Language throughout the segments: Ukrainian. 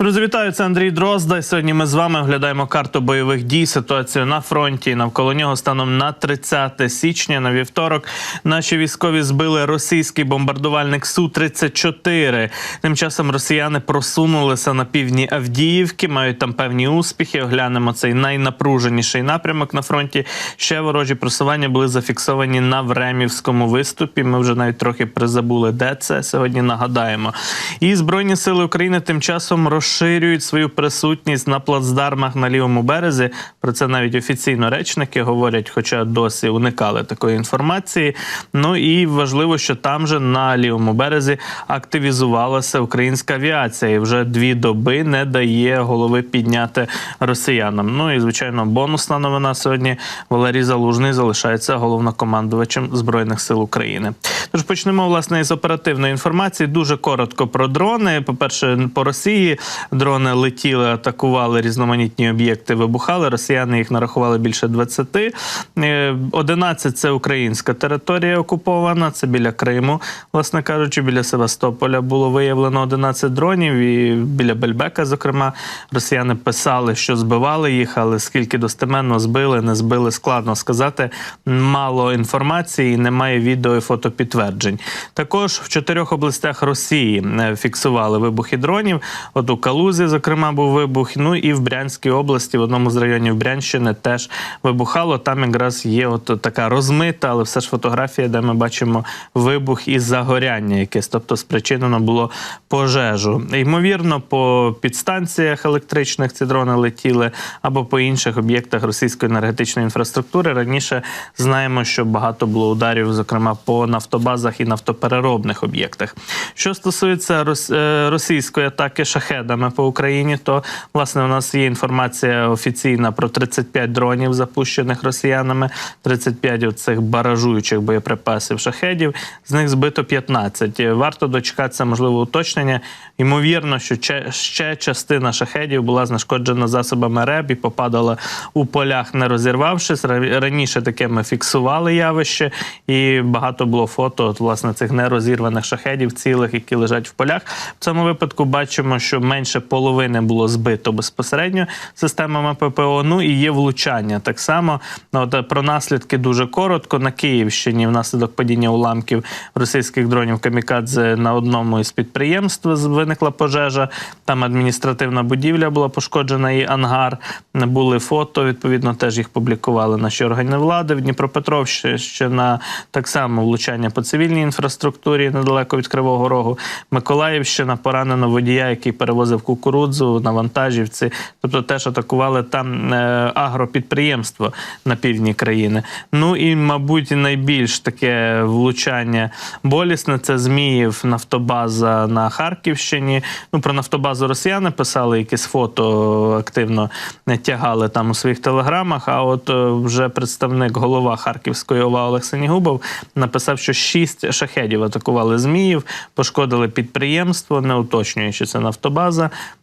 Друзі, це Андрій Дрозда. Сьогодні ми з вами оглядаємо карту бойових дій, ситуацію на фронті. Навколо нього станом на 30 січня на вівторок. Наші військові збили російський бомбардувальник су 34 Тим часом росіяни просунулися на півдні Авдіївки, мають там певні успіхи. Оглянемо цей найнапруженіший напрямок на фронті. Ще ворожі просування були зафіксовані на Времівському виступі. Ми вже навіть трохи призабули, де це сьогодні. Нагадаємо. І збройні сили України тим часом розширюють свою присутність на плацдармах на лівому березі. Про це навіть офіційно речники говорять, хоча досі уникали такої інформації. Ну і важливо, що там же на лівому березі активізувалася українська авіація, і вже дві доби не дає голови підняти росіянам. Ну і звичайно, бонусна новина сьогодні. Валерій Залужний залишається головнокомандувачем збройних сил України. Тож почнемо власне із оперативної інформації. Дуже коротко про дрони. По перше, по Росії дрони летіли, атакували різноманітні об'єкти, вибухали. Росіяни їх нарахували більше 20. Е, 11 – це українська територія окупована. Це біля Криму, власне кажучи, біля Севастополя було виявлено 11 дронів. І біля Бельбека, зокрема, росіяни писали, що збивали їх, але скільки достеменно збили, не збили, складно сказати. Мало інформації, немає відео і фотопідтверджень. Також в чотирьох областях Росії е, фіксували вибухи дронів. От у Калузі, зокрема, був вибух. Ну і в Брянській області, в одному з районів Брянщини, теж вибухало. Там якраз є от така розмита, але все ж фотографія, де ми бачимо вибух і загоряння, якесь, тобто спричинено було пожежу. Ймовірно, по підстанціях електричних ці дрони летіли або по інших об'єктах російської енергетичної інфраструктури. Раніше знаємо, що багато було ударів, зокрема по нафтобазах і нафтопереробних об'єктах. Що стосується е, російської атаки шахедами по Україні, то власне у нас є інформація офіційна про 35 дронів, запущених росіянами, 35 оцих баражуючих боєприпасів шахедів. З них збито 15. Варто дочекатися, можливо, уточнення. Ймовірно, що ще частина шахедів була знешкоджена засобами РЕБ і попадала у полях, не розірвавшись. Раніше таке ми фіксували явище, і багато було фото от, власне цих нерозірваних шахедів, цілих, які лежать в полях. В цьому випадку бачимо, що менше половини було збито безпосередньо системами ППО. Ну і є влучання. Так само Ну, от, е, про наслідки дуже коротко. На Київщині внаслідок падіння уламків російських дронів Камікадзе на одному із підприємств виникла пожежа. Там адміністративна будівля була пошкоджена і ангар. Були фото. Відповідно, теж їх публікували наші органи влади. В Дніпропетровщина так само влучання по цивільній інфраструктурі недалеко від Кривого Рогу. Миколаївщина поранено водія, який перевозив кукурудзу на вантажівці. Тобто теж атакували там е, агропідприємство на півдні країни. Ну і, мабуть, найбільш таке влучання болісне це Зміїв нафтобаза на Харківщині. Ну про нафтобазу росіяни писали якісь фото активно тягали там у своїх телеграмах. А от е, вже представник голова Харківської ОВА Олег Сенігубов написав, що шість шахедів атакували Зміїв, пошкодили підприємство, не уточнює, що це нафтобаза,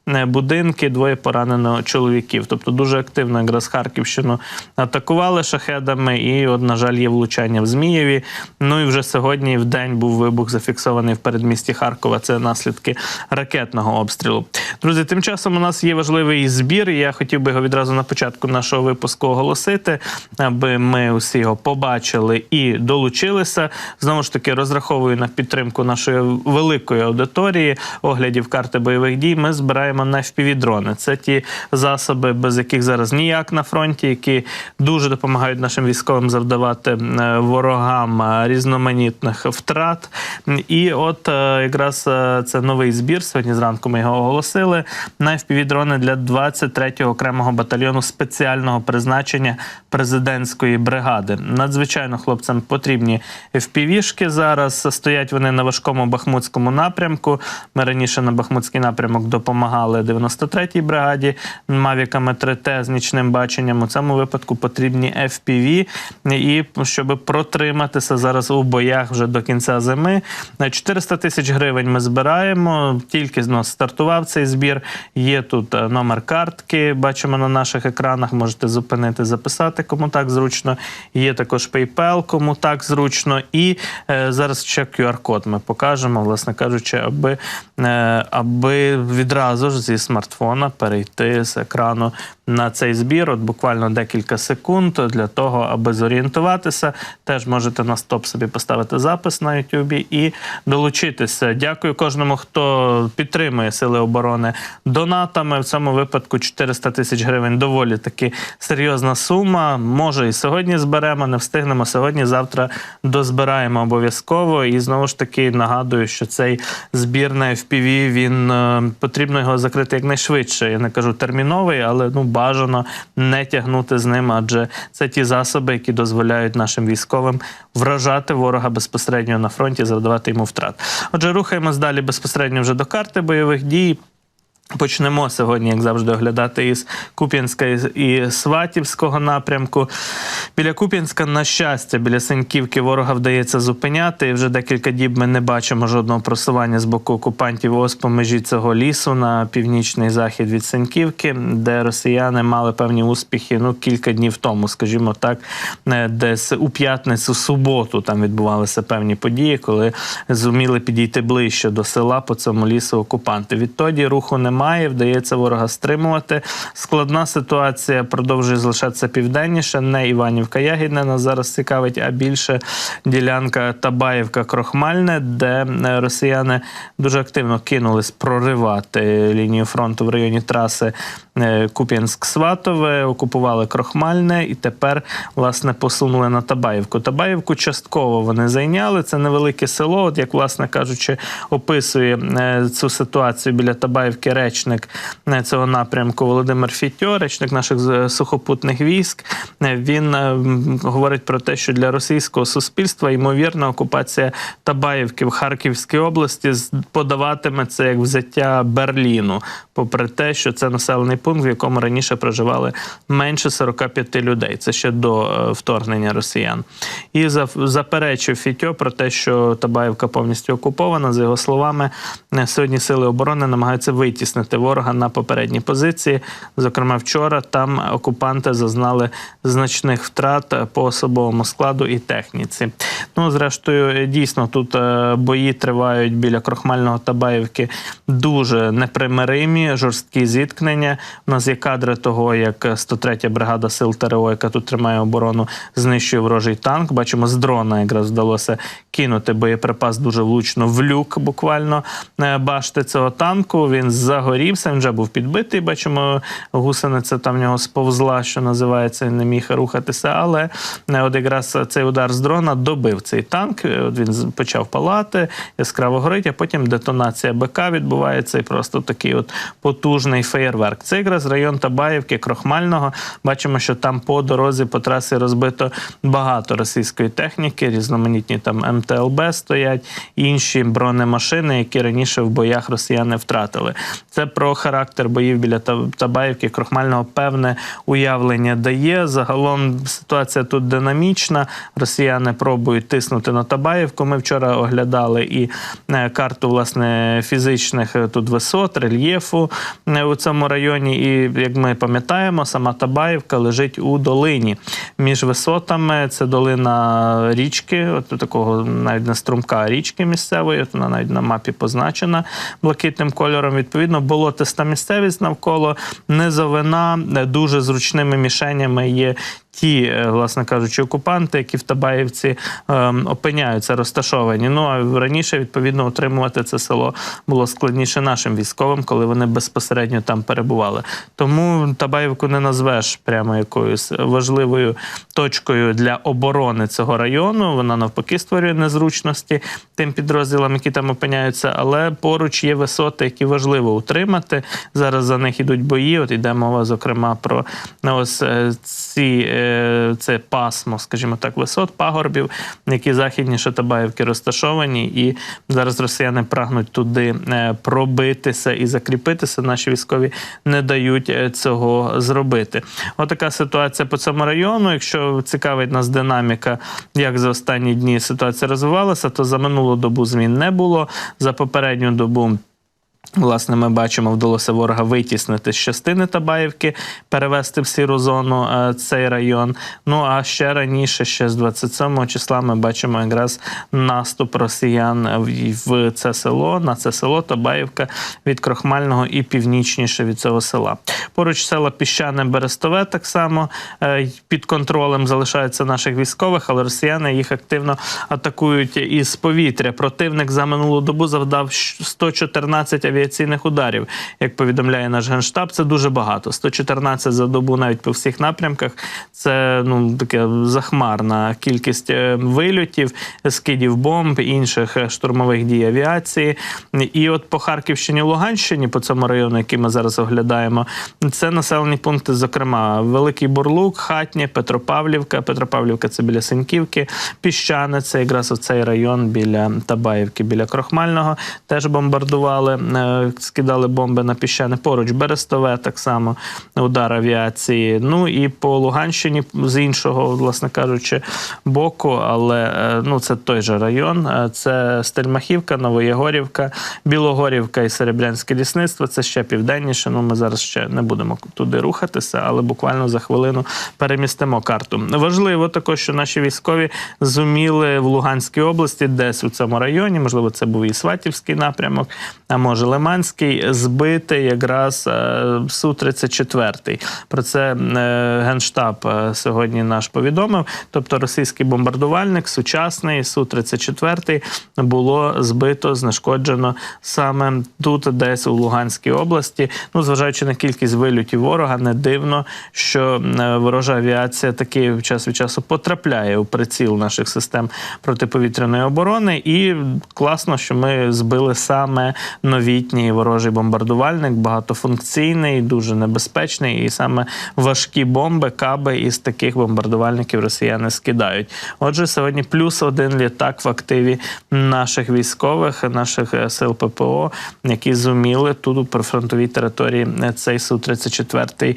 е, будинки, двоє поранено чоловіків. Тобто дуже активно якраз Харківщину атакували шахедами, і, от, на жаль, є влучання в Змієві. Ну і вже сьогодні в день був вибух зафіксований в передмісті Харкова. Це наслідки ракетного обстрілу. Друзі, тим часом у нас є важливий збір. Я хотів би його відразу на початку нашого випуску оголосити, аби ми усі його побачили і долучилися. Знову ж таки, розраховую на підтримку нашої великої аудиторії оглядів карти бойових дій. Ми збираємо на FPV-дрони. Це ті засоби, без яких зараз ніяк на фронті, які дуже допомагають нашим військовим завдавати е, ворогам е, різноманітних втрат. І от е, якраз це новий збір. Сьогодні зранку ми його оголосили. На FPV-дрони для 23-го окремого батальйону спеціального призначення президентської бригади. Надзвичайно хлопцям потрібні FPV-шки зараз. Стоять вони на важкому бахмутському напрямку. Ми раніше на бахмутський напрямок допомагали 93-й бригаді мавіками 3T з нічним баченням. У цьому випадку потрібні FPV, і щоб протриматися зараз у боях вже до кінця зими. На 400 тисяч гривень ми збираємо. Тільки ну, стартував цей збір. Є тут е, номер картки. Бачимо на наших екранах. Можете зупинити, записати, кому так зручно. Є також PayPal, кому так зручно. І е, зараз ще QR-код ми покажемо, власне кажучи, аби, е, аби відразу ж зі смартфона перейти з екрану на цей збір. От буквально декілька секунд для того, аби зорієнтуватися. Теж можете на стоп собі поставити запис на Ютубі і долучитися. Дякую кожному, хто підтримує сили оборони донатами. В цьому випадку 400 тисяч гривень доволі таки серйозна сума. Може, і сьогодні зберемо, не встигнемо сьогодні. Завтра дозбираємо обов'язково. І знову ж таки нагадую, що цей збір на FPV, він е, потрібно його закрити якнайшвидше. Я не кажу терміновий, але ну бажано не тягнути з ним, адже це ті засоби, які дозволяють нашим військовим вражати ворога безпосередньо на фронті, завдавати йому втрат. Отже, рухаємось далі безпосередньо вже до карти бойових дій. Почнемо сьогодні, як завжди, оглядати із Куп'янська і Сватівського напрямку. Біля Куп'янська, на щастя, біля Синьківки ворога вдається зупиняти. І вже декілька діб ми не бачимо жодного просування з боку окупантів ось по межі цього лісу на північний захід від Синьківки, де росіяни мали певні успіхи ну, кілька днів тому, скажімо так, е, десь у п'ятницю, суботу там відбувалися певні події, коли зуміли підійти ближче до села по цьому лісу окупанти. Відтоді руху немає, вдається ворога стримувати. Складна ситуація продовжує залишатися південніше. Не Іванівка Ягідне нас зараз цікавить, а більше ділянка Табаївка Крохмальне, де е, росіяни дуже активно кинулись проривати лінію фронту в районі траси е, Куп'янськ-Сватове, окупували Крохмальне і тепер власне посунули на Табаївку. Табаївку частково вони зайняли. Це невелике село. От як власне кажучи, описує е, цю ситуацію біля Табаївки речник е, цього напрямку Володимир Фітьо, речник наших з- сухопутних військ. Е, Він е, говорить про те, що для російського суспільства ймовірна окупація Табаївки в Харківській області подаватиме це як взяття Берліну, попри те, що це населений пункт, в якому раніше проживали менше 45 людей. Це ще до е, вторгнення росіян. І заперечив Фітьо про те, що Табаївка повністю окупована. За його словами, е, сьогодні сили оборони намагаються витіснити ворога на попередні позиції. Зокрема, вчора там окупанти зазнали значних втрат по особовому складу і техніці. Ну, зрештою, дійсно, тут е, бої тривають біля Крохмального Табаївки дуже непримиримі, жорсткі зіткнення. У нас є кадри того, як 103-я бригада сил ТРО, яка тут тримає оборону, знищує ворожий танк. Бачимо, з дрона якраз вдалося кинути боєприпас дуже влучно в люк, буквально е, башти цього танку. Він загорівся, він вже був підбитий. Бачимо, гусениця там в нього сповзла, що називається, не міг рухатися. Але е, от якраз цей удар з дрона добив цей танк. Е, От він почав палати, яскраво горить, а потім детонація БК відбувається і просто такий от потужний феєрверк. Це якраз район Табаївки, Крохмального. Бачимо, що там по дорозі по трасі розбито багато російської техніки, різноманітні там МТЛБ стоять, інші бронемашини, які раніше в боях росіяни втратили. Це про характер боїв біля Табаївки, Крохмального певне уявлення дає. Загалом ситуація тут динамічна. Росіяни пробують тиснути на Табаївку. Ми вчора оглядали і е, карту власне фізичних е, тут висот, рельєфу е, у цьому районі. І як ми пам'ятаємо, сама Табаївка лежить у долині між висотами. Це долина річки, от такого навіть не струмка річки місцевої. От вона навіть на мапі позначена блакитним кольором. Відповідно, болотиста місцевість навколо низовина е, дуже зручними мішенями є. Ті, е, власне кажучи, окупанти, які в Табаївці ем, опиняються розташовані. Ну а раніше відповідно утримувати це село було складніше нашим військовим, коли вони безпосередньо там перебували. Тому Табаївку не назвеш прямо якоюсь важливою точкою для оборони цього району. Вона навпаки створює незручності тим підрозділам, які там опиняються. Але поруч є висоти, які важливо утримати. Зараз за них ідуть бої. От йде мова, зокрема, про ну, ось е, ці е, це пасмо, скажімо так, висот пагорбів, які західніше Табаївки розташовані, і зараз росіяни прагнуть туди е, пробитися і закріпитися. Наші військові не дають е, цього зробити. Отака ситуація по цьому району. Якщо цікавить нас динаміка, як за останні дні ситуація розвивалася, то за минулу добу змін не було. За попередню добу. Власне, ми бачимо, вдалося ворога витіснити з частини Табаївки, перевести в сіру зону е, цей район. Ну а ще раніше, ще з 27 числа, ми бачимо якраз наступ росіян в, в це село, на це село Табаївка від Крохмального і північніше від цього села. Поруч села Піщане Берестове так само е, під контролем залишаються наших військових, але росіяни їх активно атакують із повітря. Противник за минулу добу завдав 114 авіаційних ударів. Як повідомляє наш генштаб, це дуже багато. 114 за добу навіть по всіх напрямках. Це ну таке захмарна кількість е, вильотів, скидів бомб, інших е, штурмових дій авіації. І от по Харківщині, Луганщині, по цьому району, який ми зараз оглядаємо, це населені пункти, зокрема, Великий Бурлук, Хатнє, Петропавлівка. Петропавлівка це біля Синьківки, Піщане, це якраз оцей район біля Табаївки, біля Крохмального. Теж бомбардували, е, скидали бомби на піщане. Поруч Берестове, так само удар авіації. Ну і по Луганщині з іншого, власне кажучи, боку, але е, ну це той же район. Е, Це Стельмахівка, Новоєгорівка, Білогорівка і Серебрянське лісництво. Це ще південніше. Ну ми зараз ще не будемо туди рухатися, але буквально за хвилину перемістимо карту. Важливо також, що наші військові зуміли в Луганській області, десь у цьому районі, можливо, це був і Сватівський напрямок, а може Лиманський, збити якраз е, су 34 Про це е, генштаб е, сьогодні наш повідомив. Тобто, російський бомбардувальник, сучасний су 34 було збито, знешкоджено саме тут, десь у Луганській області. Ну, зважаючи на кількість вильотів ворога, не дивно, що ворожа авіація таки час від часу потрапляє у приціл наших систем протиповітряної оборони. І класно, що ми збили саме новітній ворожий бомбардувальник, багатофункційний, дуже небезпечний, і саме важкі бомби, каби із таких бомбардувальників росіяни скидають. Отже, сьогодні плюс один літак в активі наших військових, наших е, сил ППО, які зуміли тут у прифронтовій території е, цей су 34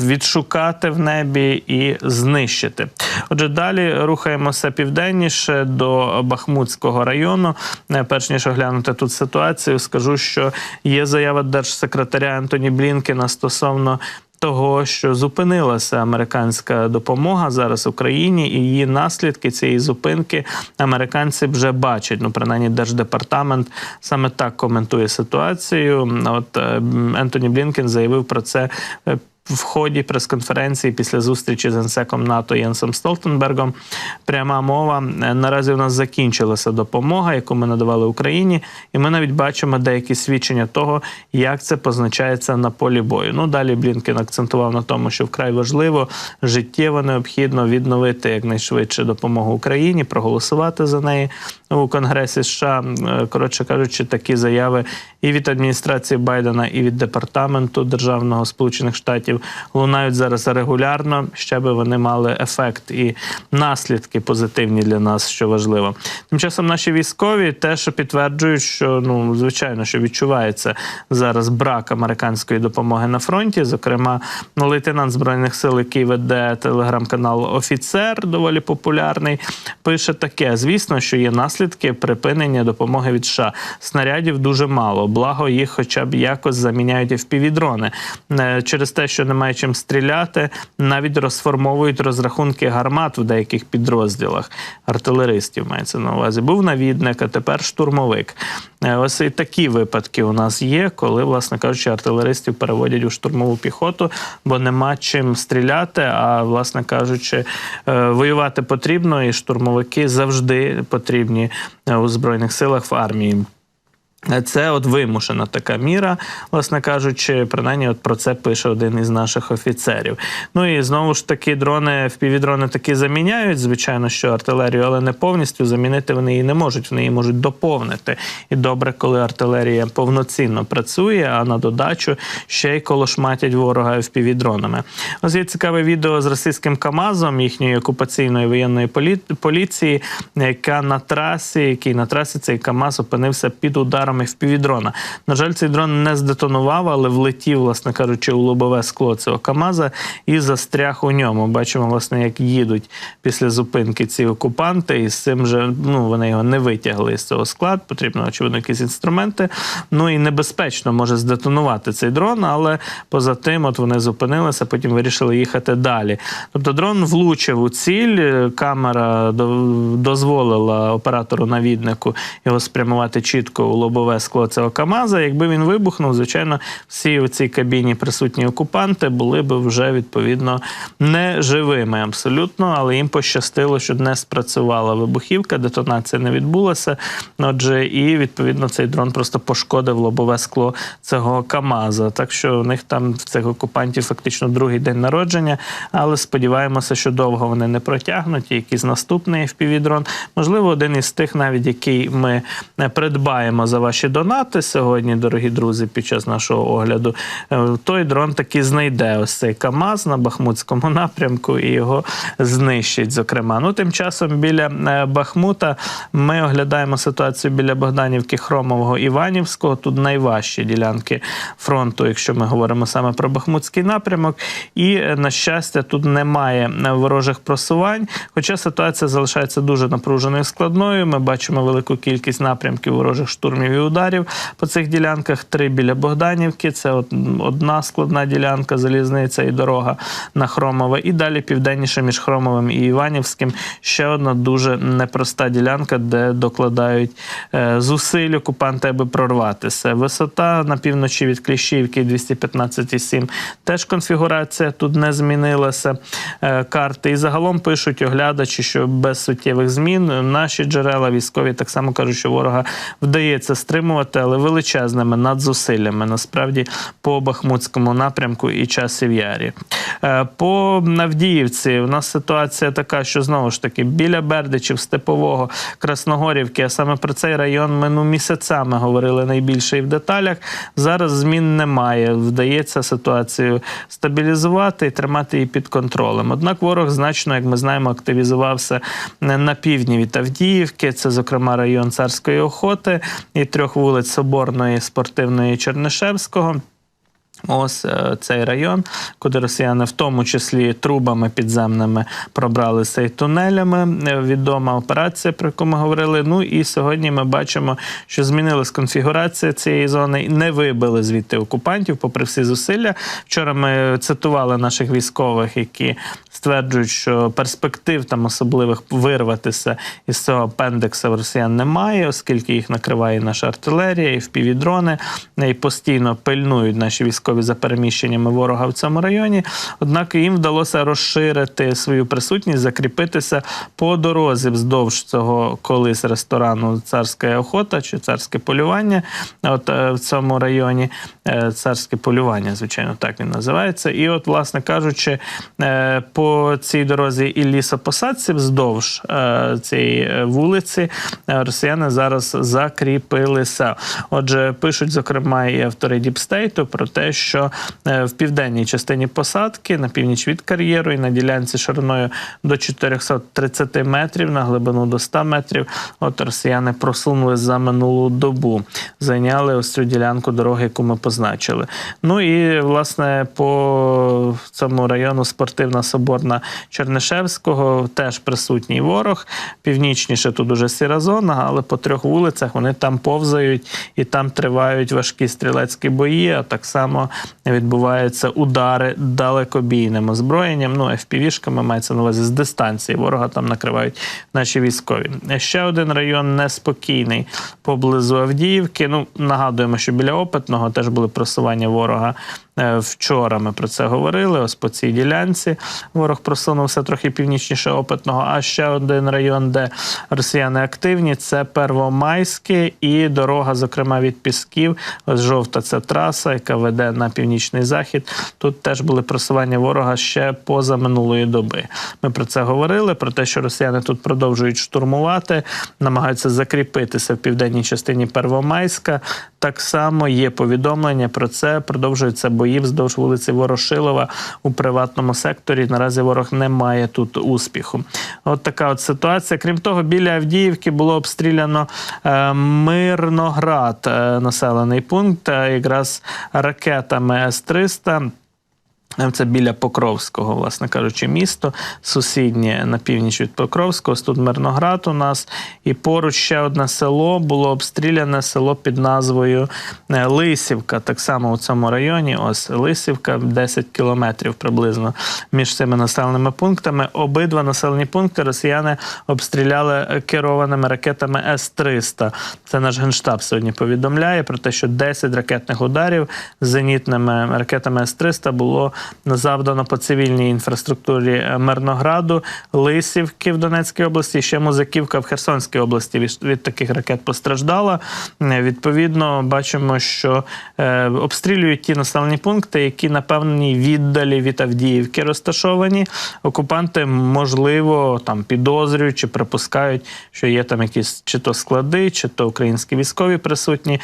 відшукати в небі і знищити. Отже, далі рухаємося південніше до Бахмутського району. Е, Перш ніж оглянути тут ситуацію, скажу, що є заява держсекретаря Антоні Блінкена стосовно. Того, що зупинилася американська допомога зараз Україні, і її наслідки цієї зупинки американці вже бачать. Ну, принаймні, держдепартамент саме так коментує ситуацію. От е, Ентоні Блінкен заявив про це. В ході прес-конференції після зустрічі з генсеком НАТО Єнсом Столтенбергом пряма мова Е, наразі у нас закінчилася допомога, яку ми надавали Україні, і ми навіть бачимо деякі свідчення того, як це позначається на полі бою. Ну далі Блінкен акцентував на тому, що вкрай важливо життєво необхідно відновити якнайшвидше допомогу Україні, проголосувати за неї у Конгресі США. Е, Коротше кажучи, такі заяви і від адміністрації Байдена, і від департаменту державного Сполучених Штатів лунають зараз регулярно, ще би вони мали ефект і наслідки позитивні для нас, що важливо. Тим часом наші військові теж підтверджують, що ну звичайно, що відчувається зараз брак американської допомоги на фронті. Зокрема, лейтенант збройних сил, який веде телеграм-канал Офіцер, доволі популярний, пише таке: звісно, що є наслідки припинення допомоги від США. Снарядів дуже мало. Благо їх, хоча б якось заміняють FPV-дрони. Е, через те, що немає чим стріляти, навіть розформовують розрахунки гармат в деяких підрозділах артилеристів. Мається на увазі. Був навідник, а тепер штурмовик. Е, Ось і такі випадки у нас є, коли, власне кажучи, артилеристів переводять у штурмову піхоту, бо нема чим стріляти. А власне кажучи, е, воювати потрібно, і штурмовики завжди потрібні е, у збройних силах в армії. Це от вимушена така міра, власне кажучи, принаймні от про це пише один із наших офіцерів. Ну і знову ж таки, дрони впівдрони таки заміняють, звичайно, що артилерію, але не повністю замінити вони її не можуть. Вони її можуть доповнити. І добре, коли артилерія повноцінно працює, а на додачу ще й колошматять ворога впівдронами. Ось є цікаве відео з російським КАМАЗом їхньої окупаційної воєнної полі- поліції, яка на трасі, який на трасі цей КАМАЗ опинився під ударами впівдрона. На жаль, цей дрон не здетонував, але влетів, власне кажучи, у лобове скло цього КАМАЗа і застряг у ньому. Бачимо, власне, як їдуть після зупинки ці окупанти, і з цим же ну вони його не витягли з цього складу. Потрібно очевидно якісь інструменти. Ну і небезпечно може здетонувати цей дрон, але поза тим, от вони зупинилися, потім вирішили їхати далі. Тобто дрон влучив у ціль. е, Камера дозволила оператору-навіднику його спрямувати чітко у лобове скло цього КАМАЗа. Якби він вибухнув, звичайно, всі у цій кабіні присутні окупанти були б вже відповідно не живими абсолютно, але їм пощастило, що не спрацювала вибухівка, детонація не відбулася. Отже, і відповідно цей дрон просто пошкодив лобове скло цього КАМАЗа. Так що у них там в цих окупантів фактично другий день народження, але сподіваємося, що довго вони не протягнуть. І якийсь наступний FPV-дрон, можливо, один із тих, навіть який ми е, придбаємо за ваші донати сьогодні, дорогі друзі, під час нашого огляду. е, Той дрон таки знайде ось цей КАМАЗ на Бахмутському напрямку і його знищить. Зокрема, ну тим часом біля е, Бахмута ми оглядаємо ситуацію біля Богданівки, Хромового, Іванівського. Тут найважчі ділянки фронту, якщо ми говоримо саме про Бахмутський напрямок. І е, на щастя, тут немає ворожих просувань. Хоча ситуація залишається дуже напруженою і складною. Ми бачимо велику кількість напрямків ворожих штурмів і ударів по цих ділянках. Три біля Богданівки. Це одна складна ділянка, залізниця і дорога на Хромове. І далі південніше між Хромовим і Іванівським ще одна дуже непроста ділянка, де докладають е, зусиль окупанти, аби прорватися. Висота на півночі від Кліщівки 215,7. Теж конфігурація тут не змінилася. Е, карти. І загалом пишуть оглядачі, що без суттєвих змін наші джерела військові так само кажуть, що ворога вдається стримувати, але величезними надзусиллями. Насправді по Бахмутському напрямку і часів ярі. Е, По Навдіївці у нас ситуація така, що знову ж таки біля Бердичів, Степового, Красногорівки, а саме про цей район ми ну, місяцями говорили найбільше і в деталях. Зараз змін немає. Вдається ситуацію стабілізувати і тримати її під контролем. Однак ворог значно, як ми знаємо, активізувався на півдні від Авдіївки. Це, зокрема, район царської охоти і трьох вулиць Соборної, Спортивної Чернишевського. Ось е, цей район, куди росіяни в тому числі трубами підземними пробралися і тунелями. Е, Відома операція, про яку ми говорили. Ну і сьогодні ми бачимо, що змінилась конфігурація цієї зони не вибили звідти окупантів, попри всі зусилля. Вчора ми цитували наших військових, які стверджують, що перспектив там особливих вирватися із цього апендекса в росіян немає, оскільки їх накриває наша артилерія і впівдрони, і постійно пильнують наші військові за переміщеннями ворога в цьому районі. Однак їм вдалося розширити свою присутність, закріпитися по дорозі вздовж цього колись ресторану Царська охота чи царське полювання. От е, в цьому районі царське полювання, звичайно, так він називається. І, от, власне кажучи, е, по цій дорозі і лісопосадці вздовж е, цієї е, вулиці е, росіяни зараз закріпилися. Отже, пишуть, зокрема, і автори Діпстейту про те, що е, в південній частині посадки на північ від кар'єру і на ділянці шириною до 430 метрів на глибину до 100 метрів. От росіяни просунули за минулу добу, зайняли ось цю ділянку дороги, яку ми позначили. Ну і власне по цьому району спортивна соборна Чернишевського теж присутній ворог. Північніше тут уже сіра зона, але по трьох вулицях вони там повзають і там тривають важкі стрілецькі бої. А так само відбуваються удари далекобійним озброєнням. Ну, FPV-шками мається на увазі з дистанції. Ворога там накривають наші військові. Ще один район неспокійний поблизу Авдіївки. Ну, нагадуємо, що біля опитного теж були просування ворога Вчора ми про це говорили. Ось по цій ділянці ворог просунувся трохи північніше опитного. А ще один район, де росіяни активні, це Первомайське і дорога, зокрема від Пісків. Ось жовта це траса, яка веде на північний захід. Тут теж були просування ворога ще поза минулої доби. Ми про це говорили. Про те, що росіяни тут продовжують штурмувати, намагаються закріпитися в південній частині Первомайська. Так само є повідомлення про це. Продовжуються бої вздовж вулиці Ворошилова у приватному секторі. Наразі ворог не має тут успіху. От така от ситуація. Крім того, біля Авдіївки було обстріляно е, Мирноград, е, населений пункт, е, якраз ракетами С-300. Це біля Покровського, власне кажучи, місто сусіднє на північ від Покровського. Тут Мирноград у нас. І поруч ще одне село було обстріляне село під назвою е, Лисівка. Так само у цьому районі. Ось Лисівка, 10 кілометрів приблизно між цими населеними пунктами. Обидва населені пункти росіяни обстріляли керованими ракетами С-300. Це наш генштаб сьогодні повідомляє про те, що 10 ракетних ударів з зенітними ракетами С-300 було завдано по цивільній інфраструктурі Мирнограду, Лисівки в Донецькій області, ще Музиківка в Херсонській області від, від таких ракет постраждала. Е, Відповідно, бачимо, що е, обстрілюють ті населені пункти, які на певній віддалі від Авдіївки розташовані. Окупанти, можливо, там підозрюють чи припускають, що є там якісь чи то склади, чи то українські військові присутні.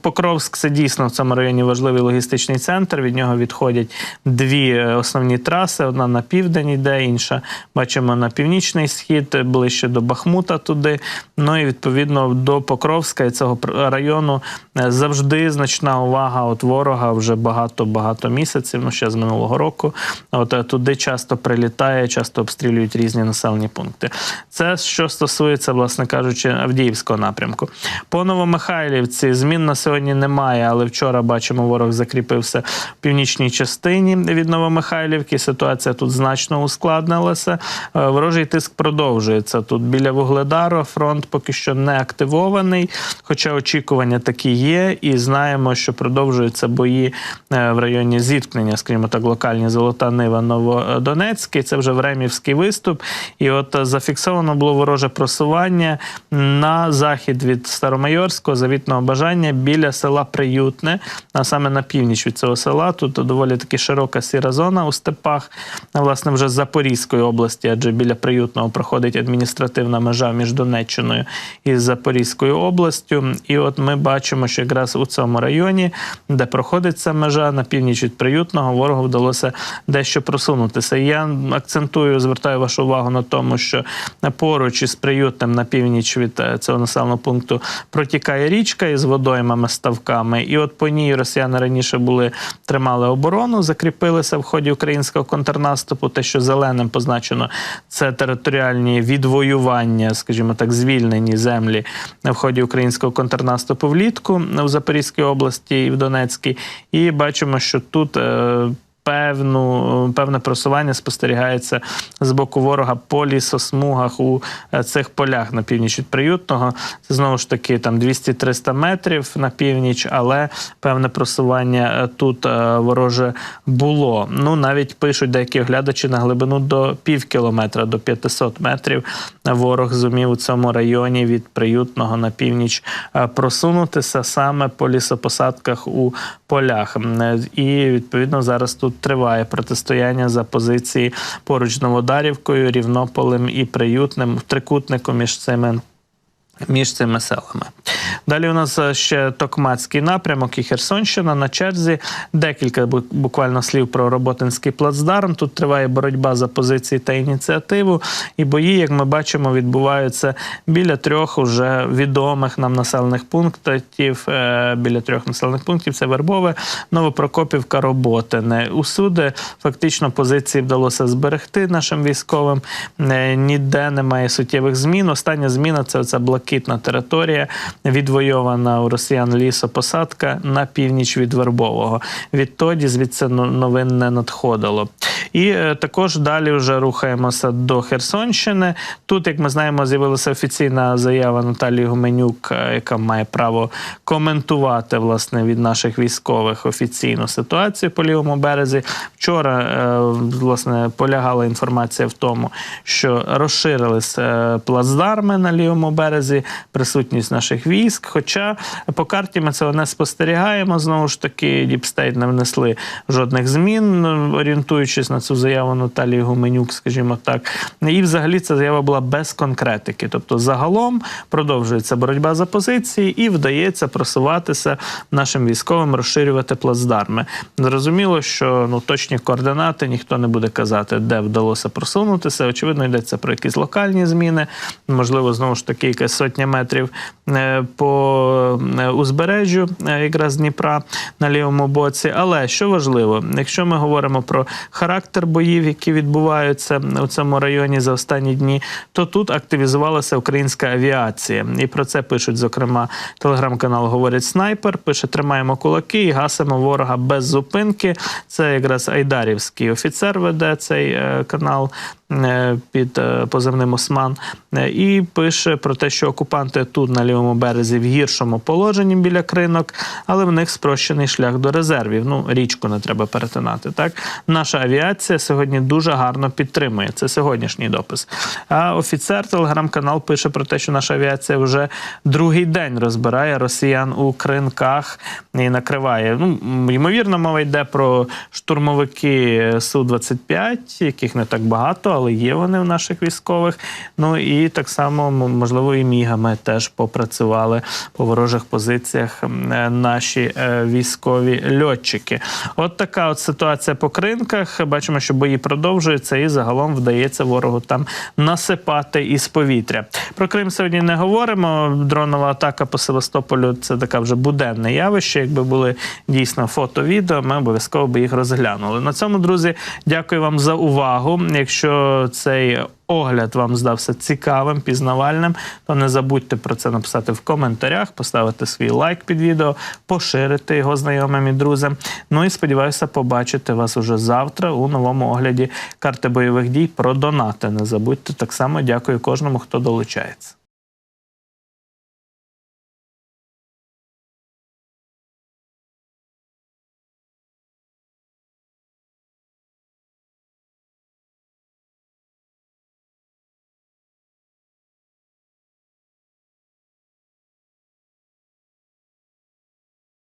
Покровськ це дійсно в цьому районі важливий логістичний центр. Від нього відходять дві е, основні траси: одна на південь йде, інша бачимо на північний схід, ближче до Бахмута туди. Ну і відповідно до Покровська і цього району е, завжди значна увага от ворога вже багато багато місяців. Ну ще з минулого року. От е, туди часто прилітає, часто обстрілюють різні населені пункти. Це що стосується, власне кажучи, Авдіївського напрямку. По Новомихайлівці змін на сьогодні немає, але вчора бачимо, ворог закріпився в північній частині від Новомихайлівки. Ситуація тут значно ускладнилася. Е, Ворожий тиск продовжується. Тут біля Вугледару фронт поки що не активований, хоча очікування такі є, і знаємо, що продовжуються бої е, в районі зіткнення, скажімо так, локальні Золота Нива Новодонецький. Це вже Времівський виступ. І от зафіксовано було вороже просування на захід від Старомайорського завітного бажання біля села Приютне, а саме на північ від цього села. Тут доволі таки широка сіра зона у степах, а, власне, вже з Запорізької області, адже біля Приютного проходить адміністративна межа між Донеччиною і Запорізькою областю. І от ми бачимо, що якраз у цьому районі, де проходить ця межа на північ від Приютного, ворогу вдалося дещо просунутися. Я акцентую, звертаю вашу увагу на тому, що поруч із Приютним на північ від е, цього населеного пункту протікає річка із водоймами, ставками. І от по ній росіяни раніше були тримали оборону, закріпилися в ході українського контрнаступу. Те, що зеленим позначено, це територіальні відвоювання, скажімо так, звільнені землі в ході українського контрнаступу влітку в Запорізькій області і в Донецькій. І бачимо, що тут. Певну певне просування спостерігається з боку ворога по лісосмугах у е, цих полях на північ від приютного. Це знову ж таки там 200-300 метрів на північ, але певне просування е, тут е, вороже було. Ну навіть пишуть деякі оглядачі на глибину до пів кілометра, до 500 метрів. Ворог зумів у цьому районі від приютного на північ просунутися саме по лісопосадках у полях. Е, І відповідно зараз тут триває протистояння за позиції поруч Новодарівкою, Рівнополем і Приютним, трикутником між цими. Між цими селами. Далі у нас е, ще Токмацький напрямок і Херсонщина на черзі. Декілька буквально слів про Роботинський плацдарм. Тут триває боротьба за позиції та ініціативу. І бої, як ми бачимо, відбуваються біля трьох уже відомих нам населених пунктів. Е, Біля трьох населених пунктів це Вербове, Новопрокопівка, Роботине. Усюди фактично позиції вдалося зберегти нашим військовим. Е, Ніде немає суттєвих змін. Остання зміна це оця блакитна територія від відвойована у росіян лісопосадка на північ від Вербового. Відтоді звідси новин не надходило. І е, також далі вже рухаємося до Херсонщини. Тут, як ми знаємо, з'явилася офіційна заява Наталії Гуменюк, е, яка має право коментувати власне від наших військових офіційну ситуацію по лівому березі. Вчора е, власне полягала інформація в тому, що розширились плацдарми на лівому березі, присутність наших військ. Хоча по карті ми цього не спостерігаємо. Знову ж таки, Діпстейт не внесли жодних змін, орієнтуючись на цю заяву Наталії Гуменюк, скажімо так. І взагалі ця заява була без конкретики. Тобто, загалом продовжується боротьба за позиції і вдається просуватися нашим військовим, розширювати плацдарми. Зрозуміло, що ну точні координати ніхто не буде казати, де вдалося просунутися. Очевидно, йдеться про якісь локальні зміни, можливо, знову ж таки, якась сотня метрів е, по е, узбережжю, е, якраз Дніпра на лівому боці. Але що важливо, якщо ми говоримо про характер боїв, які відбуваються у цьому районі за останні дні, то тут активізувалася українська авіація. І про це пишуть, зокрема, телеграм-канал Говорять Снайпер. Пише: тримаємо кулаки і гасимо ворога без зупинки. Це якраз Айдарівський офіцер веде цей канал під е, позивним Осман. Е, І пише про те, що окупанти тут на лівому березі в гіршому положенні біля кринок, але в них спрощений шлях до резервів. Ну, річку не треба перетинати. Так, наша авіація сьогодні дуже гарно підтримує. Це сьогоднішній допис. А офіцер телеграм-канал пише про те, що наша авіація вже другий день розбирає росіян у кринках і накриває. Ну, ймовірно, мова йде про штурмовики Су-25, яких не так багато, але є вони в наших військових. Ну і так само, можливо, і мігами теж попрацювали по ворожих позиціях е, наші е, військові льотчики. От така от ситуація по кринках. Бачимо, що бої продовжуються, і загалом вдається ворогу там насипати із повітря. Про Крим сьогодні не говоримо. Дронова атака по Севастополю це така вже буденне явище. Якби були дійсно фото, відео, ми обов'язково би їх розглянули. На цьому, друзі, дякую вам за увагу. Цей огляд вам здався цікавим, пізнавальним, то не забудьте про це написати в коментарях, поставити свій лайк під відео, поширити його знайомим і друзям. Ну і сподіваюся побачити вас уже завтра у новому огляді карти бойових дій про донати. Не забудьте так само. Дякую кожному, хто долучається.